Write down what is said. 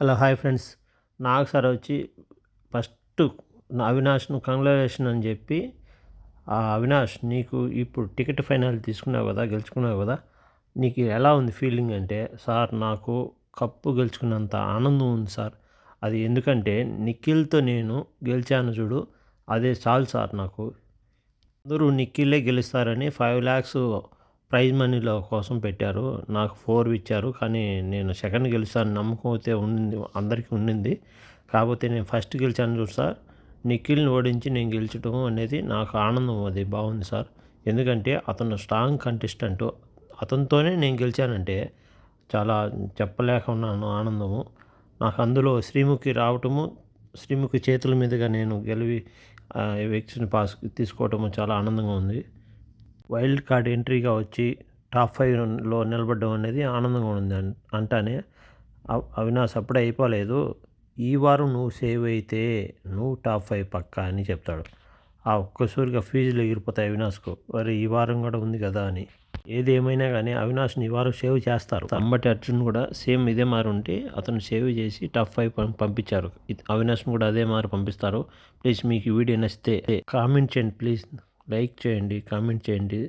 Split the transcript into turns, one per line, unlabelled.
Hello hi friends. నాకు sir వచ్చి first అవినాష్ను కంగ్రాచులేషన్ అని చెప్పి ఆ అవినాష్ నీకు ఇప్పుడు టికెట్ ఫైనల్ తీసుకున్నావు కదా గెలుచుకున్నావు కదా నీకు ఎలా ఉంది ఫీలింగ్ అంటే సార్ నాకు కప్పు గెలుచుకున్నంత ఆనందం ఉంది సార్. అది ఎందుకంటే నిఖిల్తో నేను గెలిచాను చూడు అదే చాలు సార్ నాకు. అందరూ నిఖిలే గెలుస్తారని ఫైవ్ ల్యాక్స్ ప్రైజ్ మనీలో కోసం పెట్టారు. నాకు ఫోర్ ఇచ్చారు. కానీ నేను సెకండ్ గెలిచాను. నమ్మకం అయితే ఉండింది. అందరికీ ఉండింది. కాకపోతే నేను ఫస్ట్ గెలిచాను చూడు సార్. నిఖిల్ని ఓడించి నేను గెలిచడం అనేది నాకు ఆనందం. అది బాగుంది సార్. ఎందుకంటే అతను స్ట్రాంగ్ కంటెస్టెంట్. అతనితోనే నేను గెలిచానంటే చాలా చెప్పలేక ఉన్నాను ఆనందము. నాకు అందులో శ్రీముఖి రావటము శ్రీముఖి చేతుల మీదుగా నేను గెలివి వ్యక్తిని పాస్ తీసుకోవటము చాలా ఆనందంగా ఉంది. వైల్డ్ కార్డ్ ఎంట్రీగా వచ్చి టాప్ ఫైవ్లో నిలబడడం అనేది ఆనందంగా ఉంది అంటానే. అవినాష్ అప్పుడే అయిపోలేదు. ఈ వారం నువ్వు సేవ్ అయితే నువ్వు టాప్ ఫైవ్ పక్కా అని చెప్తాడు. ఆ ఒక్కసారిగా ఫీజులు ఎగిరిపోతాయి అవినాష్కు. మరి ఈ వారం కూడా ఉంది కదా అని. ఏది ఏమైనా కానీ అవినాష్ని ఈ వారం సేవ్ చేస్తారు. అంబటి అర్జున్ కూడా సేమ్ ఇదే మారి ఉంటే అతను సేవ్ చేసి టాప్ ఫైవ్ పంపించారు. అవినాష్ని కూడా అదే మారి పంపిస్తారు. ప్లీజ్ మీకు వీడియో నచ్చితే కామెంట్ చేయండి ప్లీజ్. లైక్ చేయండి కామెంట్ చేయండి.